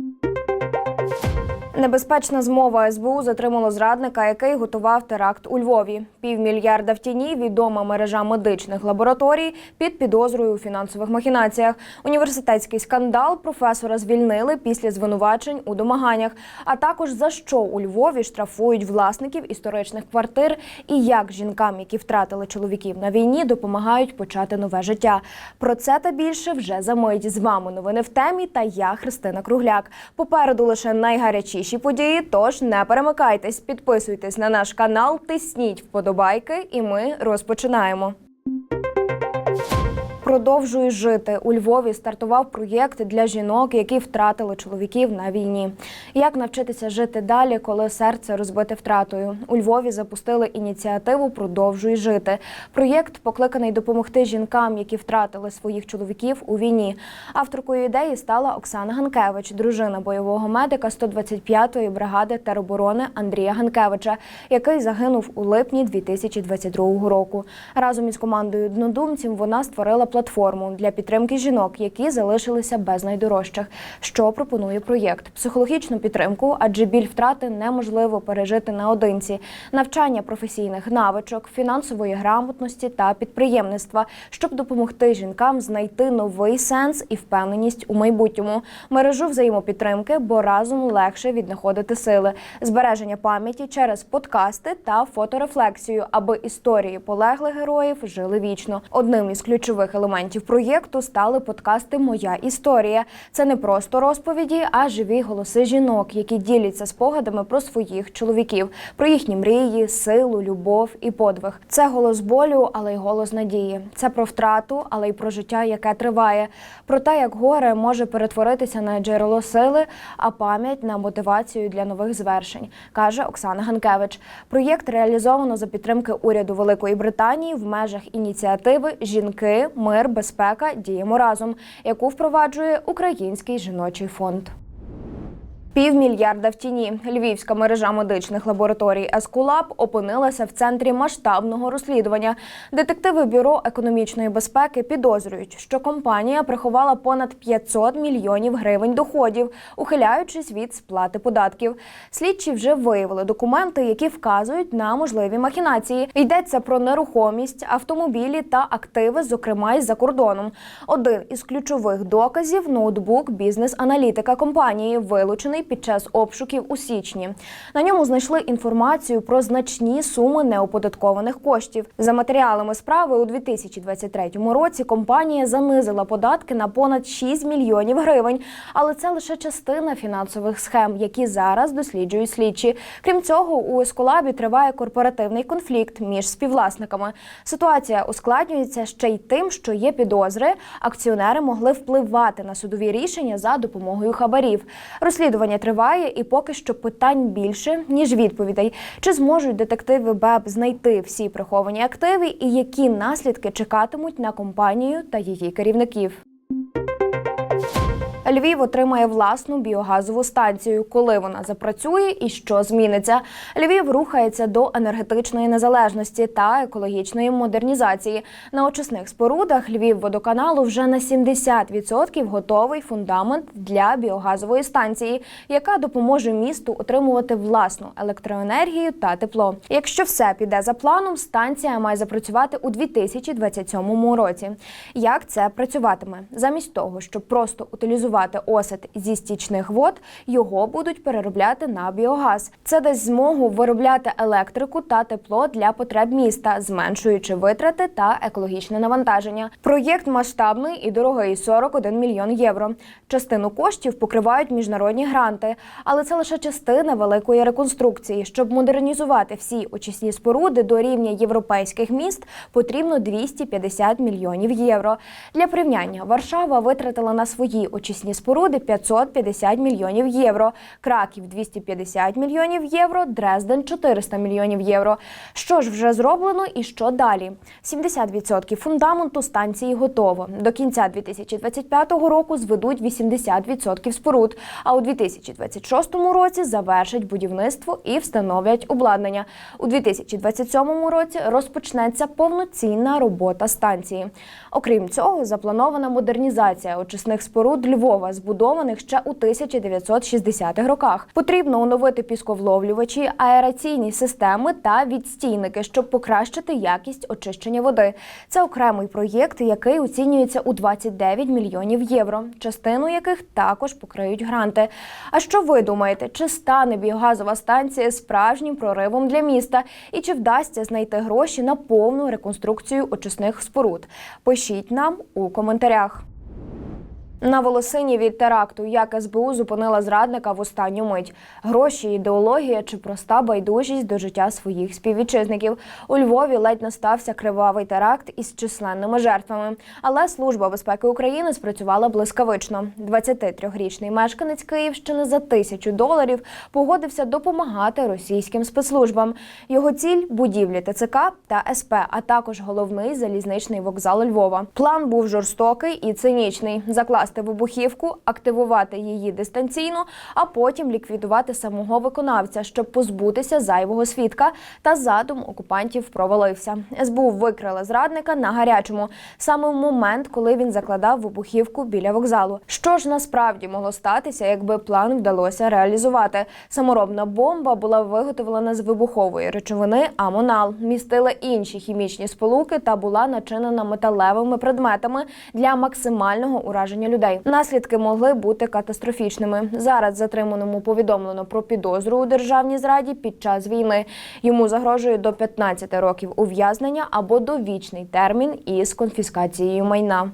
Thank you. Небезпечна змова СБУ затримало зрадника, який готував теракт у Львові. Півмільярда в тіні відома мережа медичних лабораторій під підозрою у фінансових махінаціях. Університетський скандал професора звільнили після звинувачень у домаганнях. А також за що у Львові штрафують власників історичних квартир і як жінкам, які втратили чоловіків на війні, допомагають почати нове життя. Про це та більше вже за мить. З вами новини в темі. Та я Христина Кругляк. Попереду лише найгарячіші події. Тож не перемикайтесь, підписуйтесь на наш канал, тисніть вподобайки, і ми розпочинаємо. Продовжуй жити у Львові. Стартував проєкт для жінок, які втратили чоловіків на війні. Як навчитися жити далі, коли серце розбите втратою? У Львові запустили ініціативу Продовжуй жити. Проєкт покликаний допомогти жінкам, які втратили своїх чоловіків у війні. Авторкою ідеї стала Оксана Ганкевич, дружина бойового медика 125-ї бригади тероборони Андрія Ганкевича, який загинув у липні 2022 року. Разом із командою однодумців вона створила платформу для підтримки жінок, які залишилися без найдорожчих. Що пропонує проєкт? Психологічну підтримку, адже біль втрати неможливо пережити наодинці, навчання професійних навичок, фінансової грамотності та підприємництва, щоб допомогти жінкам знайти новий сенс і впевненість у майбутньому, мережу взаємопідтримки, бо разом легше віднаходити сили, збереження пам'яті через подкасти та фоторефлексію, аби історії полеглих героїв жили вічно. Одним із ключових елементів проєкту стали подкасти Моя історія. Це не просто розповіді, а живі голоси жінок, які діляться спогадами про своїх чоловіків, про їхні мрії, силу, любов і подвиг. Це голос болю, але й голос надії. Це про втрату, але й про життя, яке триває. Про те, як горе може перетворитися на джерело сили, а пам'ять на мотивацію для нових звершень, каже Оксана Ганкевич. Проєкт реалізовано за підтримки уряду Великої Британії в межах ініціативи Жінки, мир, безпека діємо разом, яку впроваджує Український жіночий фонд. Півмільярда в тіні. Львівська мережа медичних лабораторій Ескулаб опинилася в центрі масштабного розслідування. Детективи бюро економічної безпеки підозрюють, що компанія приховала понад 500 мільйонів гривень доходів, ухиляючись від сплати податків. Слідчі вже виявили документи, які вказують на можливі махінації. Йдеться про нерухомість, автомобілі та активи, зокрема й за кордоном. Один із ключових доказів ноутбук бізнес-аналітика компанії, вилучений під час обшуків у січні. На ньому знайшли інформацію про значні суми неоподаткованих коштів. За матеріалами справи у 2023 році компанія занизила податки на понад 6 мільйонів гривень, але це лише частина фінансових схем, які зараз досліджують слідчі. Крім цього, у Есколабі триває корпоративний конфлікт між співвласниками. Ситуація ускладнюється ще й тим, що є підозри. Акціонери могли впливати на судові рішення за допомогою хабарів. Розслідування триває, і поки що питань більше ніж відповідей. Чи зможуть детективи БЕБ знайти всі приховані активи, і які наслідки чекатимуть на компанію та її керівників? Львів отримає власну біогазову станцію. Коли вона запрацює і що зміниться? Львів рухається до енергетичної незалежності та екологічної модернізації. На очисних спорудах Львів водоканалу вже на 70% готовий фундамент для біогазової станції, яка допоможе місту отримувати власну електроенергію та тепло. Якщо все піде за планом, станція має запрацювати у 2027 році. Як це працюватиме? Замість того, щоб просто утилізувати осад зі стічних вод, його будуть переробляти на біогаз. Це дасть змогу виробляти електрику та тепло для потреб міста, зменшуючи витрати та екологічне навантаження. Проєкт масштабний і дорогий 41 мільйон євро. Частину коштів покривають міжнародні гранти, але це лише частина великої реконструкції. Щоб модернізувати всі очисні споруди до рівня європейських міст, потрібно 250 мільйонів євро. Для порівняння Варшава витратила на свої очисні споруди 550 мільйонів євро, Краків 250 мільйонів євро, Дрезден 400 мільйонів євро. Що ж вже зроблено і що далі? 70% фундаменту станції готово. До кінця 2025 року зведуть 80% споруд, а у 2026 році завершать будівництво і встановлять обладнання. У 2027 році розпочнеться повноцінна робота станції. Окрім цього, запланована модернізація очисних споруд Львова. Львова, збудованих ще у 1960-х роках. Потрібно оновити пісковловлювачі, аераційні системи та відстійники, щоб покращити якість очищення води. Це окремий проєкт, який оцінюється у 29 мільйонів євро, частину яких також покриють гранти. А що ви думаєте, чи стане біогазова станція справжнім проривом для міста? І чи вдасться знайти гроші на повну реконструкцію очисних споруд? Пишіть нам у коментарях. На волосині від теракту, як СБУ зупинила зрадника в останню мить. Гроші, ідеологія чи проста байдужість до життя своїх співвітчизників. У Львові ледь не стався кривавий теракт із численними жертвами. Але служба безпеки України спрацювала блискавично. 23-річний мешканець Київщини за тисячу доларів погодився допомагати російським спецслужбам. Його ціль будівлі ТЦК та СП, а також головний залізничний вокзал Львова. План був жорстокий і цинічний: закласти вибухівку, активувати її дистанційно, а потім ліквідувати самого виконавця, щоб позбутися зайвого свідка. Та задум окупантів провалився. СБУ викрили зрадника на гарячому, саме в момент, коли він закладав вибухівку біля вокзалу. Що ж насправді могло статися, якби план вдалося реалізувати? Саморобна бомба була виготовлена з вибухової речовини амонал, містила інші хімічні сполуки та була начинена металевими предметами для максимального ураження людей. Наслідки могли бути катастрофічними. Зараз затриманому повідомлено про підозру у державній зраді під час війни. Йому загрожує до 15 років ув'язнення або довічний термін із конфіскацією майна.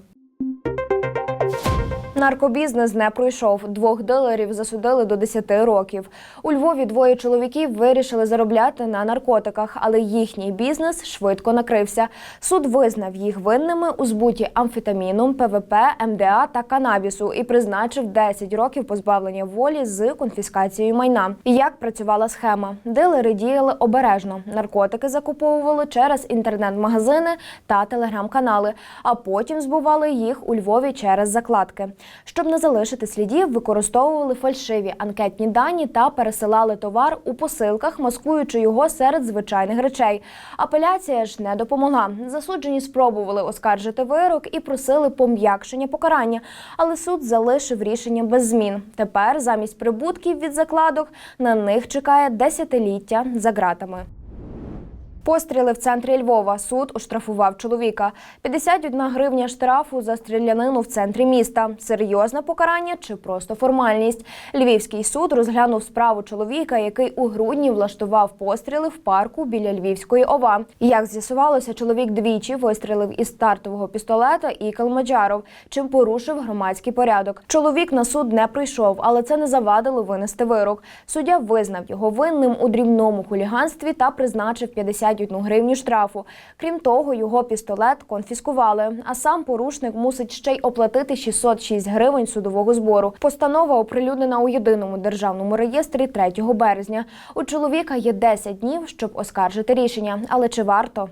Наркобізнес не пройшов. Двох дилерів засудили до 10 років. У Львові двоє чоловіків вирішили заробляти на наркотиках, але їхній бізнес швидко накрився. Суд визнав їх винними у збуті амфетаміном, ПВП, МДА та канабісу і призначив 10 років позбавлення волі з конфіскацією майна. Як працювала схема? Дилери діяли обережно. Наркотики закуповували через інтернет-магазини та телеграм-канали, а потім збували їх у Львові через закладки. Щоб не залишити слідів, використовували фальшиві анкетні дані та пересилали товар у посилках, маскуючи його серед звичайних речей. Апеляція ж не допомогла. Засуджені спробували оскаржити вирок і просили пом'якшення покарання, але суд залишив рішення без змін. Тепер замість прибутків від закладок на них чекає десятиліття за ґратами. Постріли в центрі Львова. Суд оштрафував чоловіка. 51 гривня штрафу за стрілянину в центрі міста. Серйозне покарання чи просто формальність. Львівський суд розглянув справу чоловіка, який у грудні влаштував постріли в парку біля Львівської ова. Як з'ясувалося, чоловік двічі вистрілив із стартового пістолета і калмаджаров, чим порушив громадський порядок. Чоловік на суд не прийшов, але це не завадило винести вирок. Суддя визнав його винним у дрібному хуліганстві та призначив 51 гривню штрафу. Крім того, його пістолет конфіскували. А сам порушник мусить ще й оплатити 606 гривень судового збору. Постанова оприлюднена у єдиному державному реєстрі 3 березня. У чоловіка є 10 днів, щоб оскаржити рішення. Але чи варто?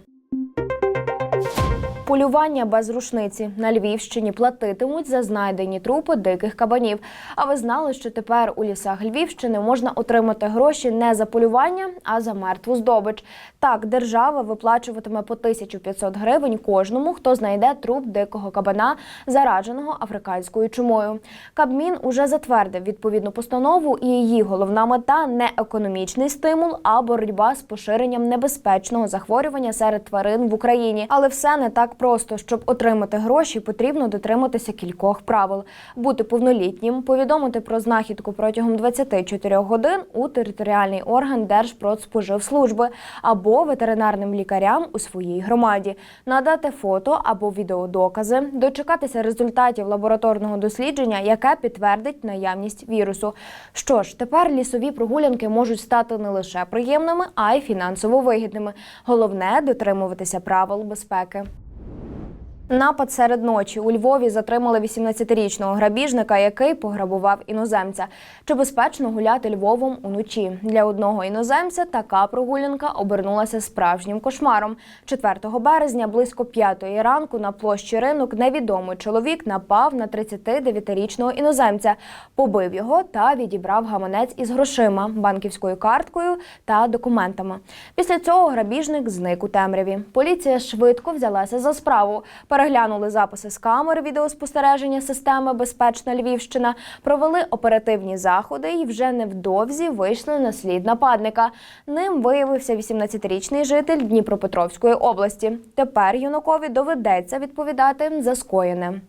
Полювання без рушниці на Львівщині платитимуть за знайдені трупи диких кабанів. А ви знали, що тепер у лісах Львівщини можна отримати гроші не за полювання, а за мертву здобич. Так, держава виплачуватиме по 1500 гривень кожному, хто знайде труп дикого кабана, зараженого африканською чумою. Кабмін уже затвердив відповідну постанову, і її головна мета не економічний стимул, а боротьба з поширенням небезпечного захворювання серед тварин в Україні. Але все не так просто. Щоб отримати гроші, потрібно дотриматися кількох правил: бути повнолітнім, повідомити про знахідку протягом 24 годин у територіальний орган Держпродспоживслужби або ветеринарним лікарям у своїй громаді, надати фото або відеодокази, дочекатися результатів лабораторного дослідження, яке підтвердить наявність вірусу. Що ж, тепер лісові прогулянки можуть стати не лише приємними, а й фінансово вигідними. Головне дотримуватися правил безпеки. Напад серед ночі у Львові затримали 18-річного грабіжника, який пограбував іноземця. Чи безпечно гуляти Львовом уночі? Для одного іноземця така прогулянка обернулася справжнім кошмаром. 4 березня близько 5 ранку на площі ринок невідомий чоловік напав на 39-річного іноземця, побив його та відібрав гаманець із грошима, банківською карткою та документами. Після цього грабіжник зник у темряві. Поліція швидко взялася за справу. Переглянули записи з камер відеоспостереження системи Безпечна Львівщина, провели оперативні заходи і вже невдовзі вийшли на слід нападника. Ним виявився 18-річний житель Дніпропетровської області. Тепер юнакові доведеться відповідати за скоєне.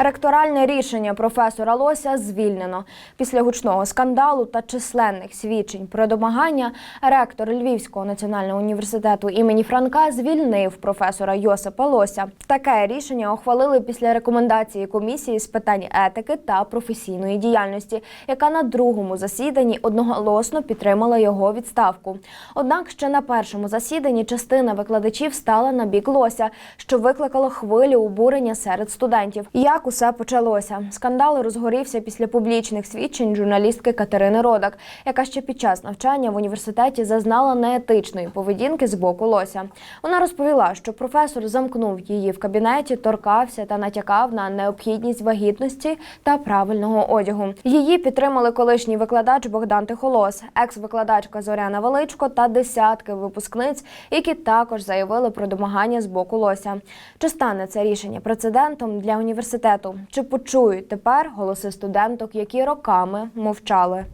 Ректоральне рішення професора Лося звільнено. Після гучного скандалу та численних свідчень про домагання ректор Львівського національного університету імені Франка звільнив професора Йосипа Лося. Таке рішення ухвалили після рекомендації комісії з питань етики та професійної діяльності, яка на другому засіданні одноголосно підтримала його відставку. Однак ще на першому засіданні частина викладачів стала на бік Лося, що викликало хвилю обурення серед студентів. Як усе почалося? Скандал розгорівся після публічних свідчень журналістки Катерини Родак, яка ще під час навчання в університеті зазнала неетичної поведінки з боку Лося. Вона розповіла, що професор замкнув її в кабінеті, торкався та натякав на необхідність вагітності та правильного одягу. Її підтримали колишній викладач Богдан Тихолос, екс-викладачка Зоряна Величко та десятки випускниць, які також заявили про домагання з боку Лося. Чи стане це рішення прецедентом для університету? Чи почують тепер голоси студенток, які роками мовчали?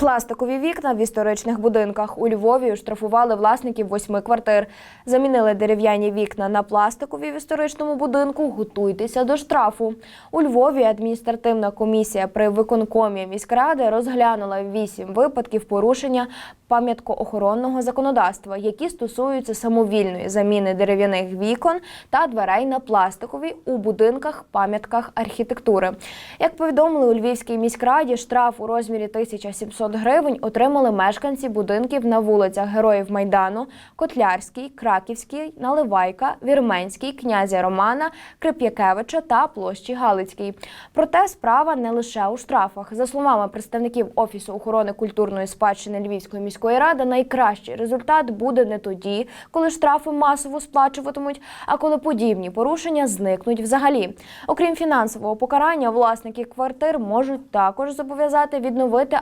Пластикові вікна в історичних будинках у Львові штрафували власників восьми квартир. Замінили дерев'яні вікна на пластикові в історичному будинку. Готуйтеся до штрафу. У Львові адміністративна комісія при виконкомі міськради розглянула вісім випадків порушення пам'яткоохоронного законодавства, які стосуються самовільної заміни дерев'яних вікон та дверей на пластикові у будинках пам'ятках архітектури. Як повідомили у Львівській міськраді, штраф у розмірі 1700 гривень отримали мешканці будинків на вулицях Героїв Майдану, Котлярській, Краківській, Наливайка, Вірменській, князя Романа, Крип'якевича та площі Галицькій. Проте справа не лише у штрафах. За словами представників Офісу охорони культурної спадщини Львівської міської ради, найкращий результат буде не тоді, коли штрафи масово сплачуватимуть, а коли подібні порушення зникнуть взагалі. Окрім фінансового покарання, власники квартир можуть також зобов'язати відновити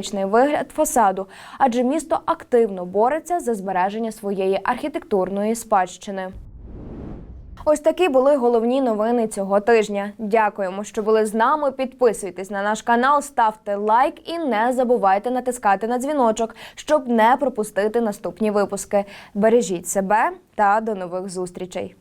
автентичний вигляд фасаду, адже місто активно бореться за збереження своєї архітектурної спадщини. Ось такі були головні новини цього тижня. Дякуємо, що були з нами. Підписуйтесь на наш канал, ставте лайк і не забувайте натискати на дзвіночок, щоб не пропустити наступні випуски. Бережіть себе та до нових зустрічей.